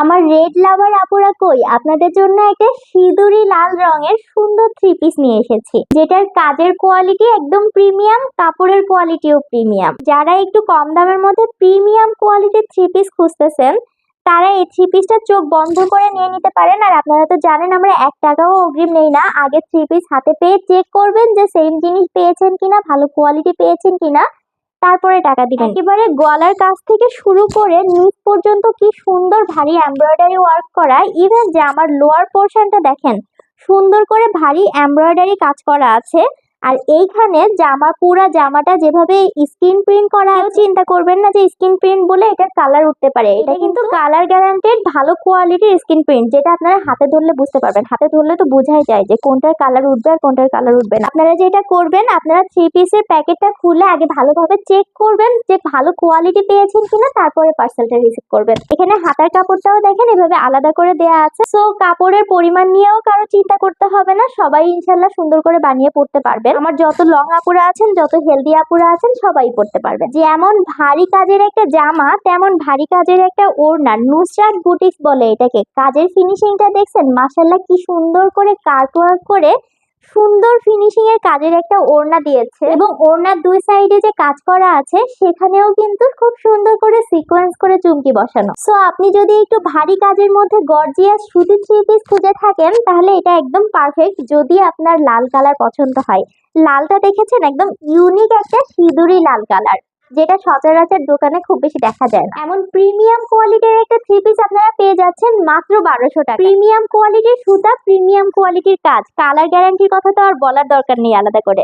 আমার রেড লাভার আপুরা কই? আপনাদের জন্য একটা সিঁদুরি লাল রঙের সুন্দর থ্রি পিস নিয়ে এসেছি। যেটার কাজের কোয়ালিটি একদম প্রিমিয়াম কাপড়ের কোয়ালিটিও প্রিমিয়াম যারা একটু কম দামের মধ্যে প্রিমিয়াম কোয়ালিটির থ্রি পিস খুঁজতেছেন, তারা এই থ্রি পিসটা চোখ বন্ধ করে নিয়ে নিতে পারেন। আর আপনারা তো জানেন, আমরা এক টাকাও অগ্রিম নেই না। আগে থ্রি পিস হাতে পেয়ে চেক করবেন যে সেম জিনিস পেয়েছেন কিনা, ভালো কোয়ালিটি পেয়েছেন কিনা। তারপরে টাকা দিবেন একেবারে গলার কাছ থেকে শুরু করে নিচ পর্যন্ত কি সুন্দর ভারী এমব্রয়ডারি ওয়ার্ক করা ইভেন যে আমার লোয়ার পোর্শনটা দেখেন, সুন্দর করে ভারী এমব্রয়ডারি কাজ করা আছে। আর এইখানে জামা পুরা জামাটা যেভাবে স্ক্রিন প্রিন্ট করা আছে চিন্তা করবেন না যে স্ক্রিন প্রিন্ট বলে এটার কালার উঠতে পারে। এটা কিন্তু কালার গ্যারান্টেড ভালো কোয়ালিটির স্ক্রিন প্রিন্ট যেটা আপনারা হাতে ধরলে বুঝতে পারবেন। হাতে ধরলে তো বোঝাই যায় যে কোনটার কালার উঠবে আর কোনটার কালার উঠবে না। আপনারা যেটা করবেন আপনারা থ্রি পিসের প্যাকেটটা খুলে আগে ভালোভাবে চেক করবেন যে ভালো কোয়ালিটি পেয়েছেন কিনা তারপরে পার্সেলটা রিসিভ করবেন। এখানে হাতার কাপড়টাও দেখেন এভাবে আলাদা করে দেয়া আছে। সো কাপড়ের পরিমাণ নিয়েও কারও চিন্তা করতে হবে না। সবাই ইনশাল্লাহ সুন্দর করে বানিয়ে পড়তে পারবেন। আমার যত লং আপুরা আছেন, যত হেলদি আপুরা আছেন, সবাই পড়তে পারবেন। যেমন ভারী কাজের একটা জামা, তেমন ভারী কাজের একটা ওড়না, নুসরাত বুটিক্স বলে এটাকে। কাজের ফিনিশিংটা দেখছেন? মাসাল্লাহ কি সুন্দর করে কার্ট ওয়ার্ক করে সুন্দর ফিনিশিং এর কাজের একটা ওড়না দিয়েছে। এবং ওড়নার দুই সাইডে যে কাজ করা আছে, সেখানেও কিন্তু খুব সুন্দর করে সিকোয়েন্স করে চুমকি বসানো। সো আপনি যদি একটু ভারী কাজের মধ্যে গর্জিয়াস সুতি থ্রি পিস খুঁজে থাকেন, তাহলে এটা একদম পারফেক্ট যদি আপনার লাল কালার পছন্দ হয়। লালটা দেখেছেন? একদম ইউনিক একটা সিঁদুরি লাল কালার যেটা সচরাচর দোকানে খুব বেশি দেখা যায় না। এমন প্রিমিয়াম কোয়ালিটির একটা থ্রি পিস আপনারা পেয়ে যাচ্ছেন মাত্র বারোশো টাকা। প্রিমিয়াম কোয়ালিটির সুতা প্রিমিয়াম কোয়ালিটির কাজ। কালার গ্যারান্টির কথা তো আর বলার দরকার নেই আলাদা করে।